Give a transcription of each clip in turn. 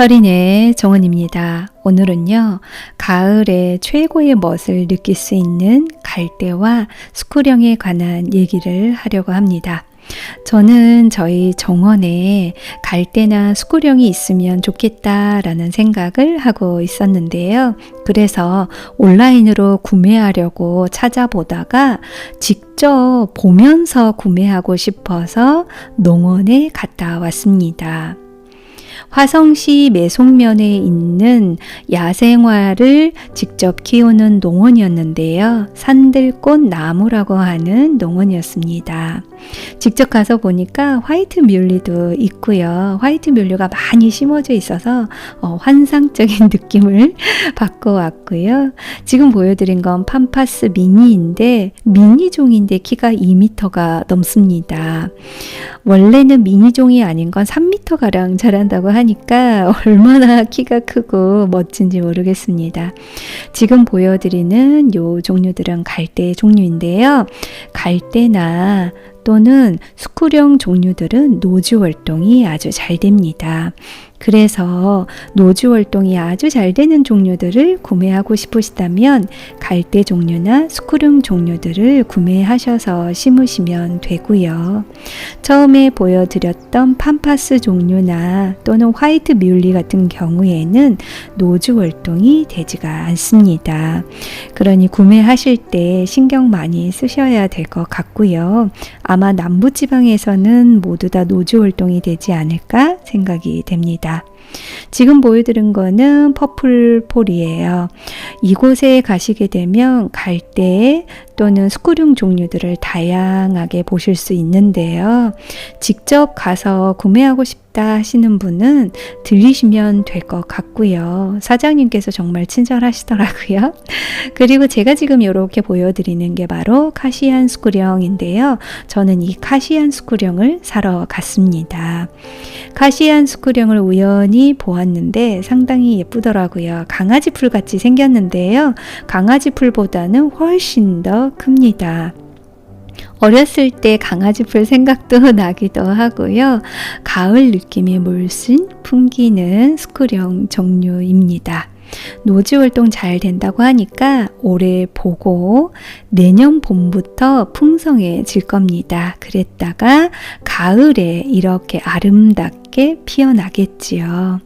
서린의 정은입니다. 오늘은요, 가을에 최고의 멋을 느낄 수 있는 갈대와 수쿠령에 관한 얘기를 하려고 합니다. 저는 저희 정원에 갈대나 수쿠령이 있으면 좋겠다라는 생각을 하고 있었는데요. 그래서 온라인으로 구매하려고 찾아보다가 직접 보면서 구매하고 싶어서 농원에 갔다 왔습니다. 화성시 매송면에 있는 야생화를 직접 키우는 농원이었는데요. 산들꽃 나무라고 하는 농원이었습니다. 직접 가서 보니까 화이트 뮬리도 있고요. 화이트 뮬리가 많이 심어져 있어서 어, 환상적인 느낌을 받고 왔고요. 지금 보여드린 건 팜파스 미니인데 미니종인데 키가 2m가 넘습니다. 원래는 미니종이 아닌 건 3m가량 자란다고 하니까 얼마나 키가 크고 멋진지 모르겠습니다. 지금 보여드리는 요 종류들은 갈대 종류인데요. 갈대나 또는 수쿠령 종류들은 노주 활동이 아주 잘 됩니다. 그래서 노주 활동이 아주 잘 되는 종류들을 구매하고 싶으시다면 갈대 종류나 스쿠름 종류들을 구매하셔서 심으시면 되고요. 처음에 보여드렸던 팜파스 종류나 또는 화이트 뮬리 같은 경우에는 노주 활동이 되지가 않습니다. 그러니 구매하실 때 신경 많이 쓰셔야 될 것 같고요. 아마 남부지방에서는 모두 다 노주 활동이 되지 않을까 생각이 됩니다. 지금 보여드린 거는 퍼플폴이에요. 이곳에 가시게 되면 갈대 또는 스쿠듐 종류들을 다양하게 보실 수 있는데요. 직접 가서 구매하고 싶다 하시는 분은 들리시면 될 것 같고요. 사장님께서 정말 친절하시더라고요. 그리고 제가 지금 이렇게 보여드리는 게 바로 카시안 스쿠령인데요. 저는 이 카시안 스쿠령을 사러 갔습니다. 카시안 스쿠령을 우연히 보았는데 상당히 예쁘더라고요. 강아지 풀 같이 생겼는데 요. 강아지 풀보다는 훨씬 더 큽니다. 어렸을 때 강아지 풀 생각도 나기도 하고요. 가을 느낌이 물씬 풍기는 스쿠령 종류입니다. 노지 활동 잘 된다고 하니까 올해 보고 내년 봄부터 풍성해질 겁니다. 그랬다가 가을에 이렇게 아름답게 피어나겠지요.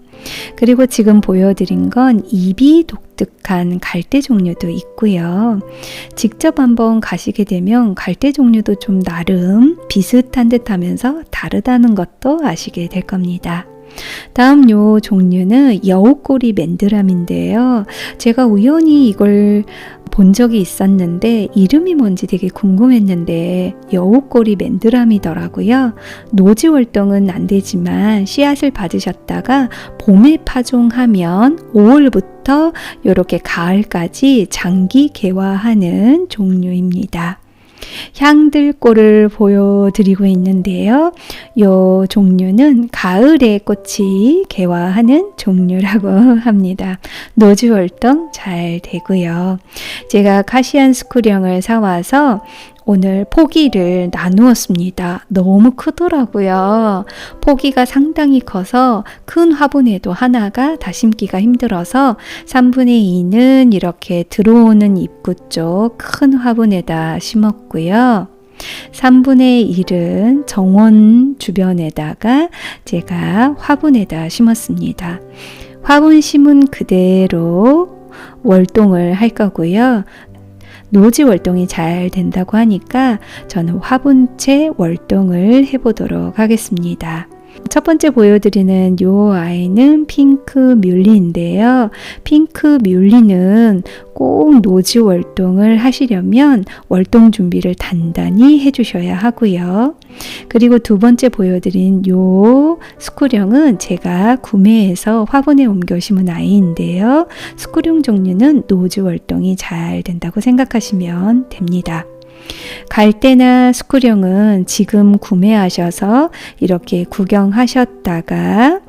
그리고 지금 보여드린 건 입이 독 특한 갈대 종류도 있고요. 직접 한번 가시게 되면 갈대 종류도 좀 나름 비슷한 듯 하면서 다르다는 것도 아시게 될 겁니다. 다음 요 종류는 여우꼬리 맨드람인데요. 제가 우연히 이걸 본 적이 있었는데 이름이 뭔지 되게 궁금했는데 여우꼬리 맨드람이더라고요. 노지 활동은 안 되지만 씨앗을 받으셨다가 봄에 파종하면 5월부터 이렇게 가을까지 장기 개화하는 종류입니다. 향들꽃을 보여드리고 있는데요. 이 종류는 가을에 꽃이 개화하는 종류라고 합니다. 노주 활동 잘 되고요. 제가 카시안 스쿠령을 사와서 오늘 포기를 나누었습니다. 너무 크더라고요. 포기가 상당히 커서 큰 화분에도 하나가 다 심기가 힘들어서 3분의 2는 이렇게 들어오는 입구 쪽 큰 화분에다 심었고요. 3분의 1은 정원 주변에다가 제가 화분에다 심었습니다. 화분 심은 그대로 월동을 할 거고요. 노지 월동이 잘 된다고 하니까 저는 화분채 월동을 해보도록 하겠습니다. 첫 번째 보여드리는 요 아이는 핑크 뮬리인데요. 핑크 뮬리는 꼭 노지 월동을 하시려면 월동 준비를 단단히 해주셔야 하고요. 그리고 두 번째 보여드린 요 스쿠령은 제가 구매해서 화분에 옮겨 심은 아이인데요. 스쿠령 종류는 노지 월동이 잘 된다고 생각하시면 됩니다. 갈대나 스쿠령은 지금 구매하셔서 이렇게 구경하셨다가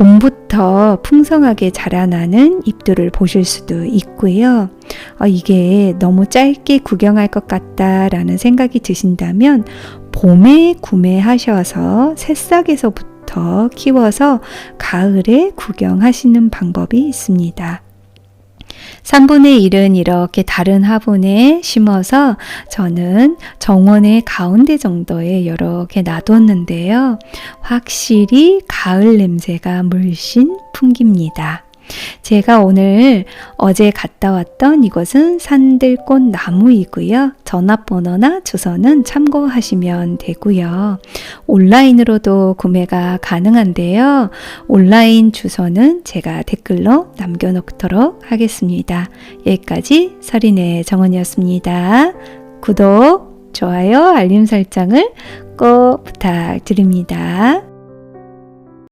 봄부터 풍성하게 자라나는 잎들을 보실 수도 있고요. 어, 이게 너무 짧게 구경할 것 같다라는 생각이 드신다면 봄에 구매하셔서 새싹에서부터 키워서 가을에 구경하시는 방법이 있습니다. 3분의 1은 이렇게 다른 화분에 심어서 저는 정원의 가운데 정도에 이렇게 놔뒀는데요. 확실히 가을 냄새가 물씬 풍깁니다. 제가 오늘 어제 갔다 왔던 이곳은 산들꽃 나무이고요. 전화번호나 주소는 참고하시면 되고요. 온라인으로도 구매가 가능한데요. 온라인 주소는 제가 댓글로 남겨놓도록 하겠습니다. 여기까지 서린의 정원이었습니다. 구독, 좋아요, 알림 설정을 꼭 부탁드립니다.